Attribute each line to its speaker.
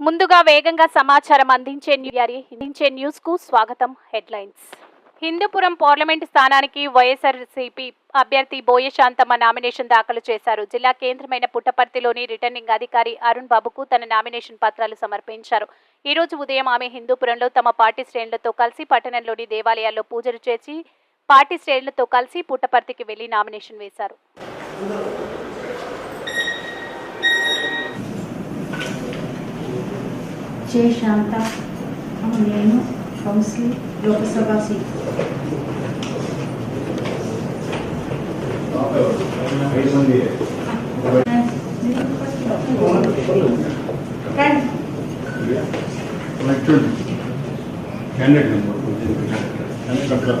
Speaker 1: ముందుగా వేగంగా సమాచారం అందించే అందించే న్యూస్కు స్వాగతం హెడ్లైన్స్. హిందూపురం పార్లమెంట్ స్థానానికి వైఎస్ఆర్సీపీ అభ్యర్థి బోయ శాంతమ్మ నామినేషన్ దాఖలు చేశారు. జిల్లా కేంద్రమైన పుట్టపర్తిలోని రిటర్నింగ్ అధికారి అరుణ్ బాబుకు తన నామినేషన్ పత్రాలు సమర్పించారు. ఈ రోజు ఉదయం ఆమె హిందూపురంలో తమ పార్టీ శ్రేణులతో కలిసి పట్టణంలోని దేవాలయాల్లో పూజలు చేసి పార్టీ శ్రేణులతో కలిసి పుట్టపర్తికి వెళ్ళి నామినేషన్ వేశారు.
Speaker 2: జే శాంత. నేను కౌన్సిల్ లోకసభ సీట్.
Speaker 3: ఐదు మంది
Speaker 2: రండి.
Speaker 3: చూడండి క్యాండిడేట్ నెంబర్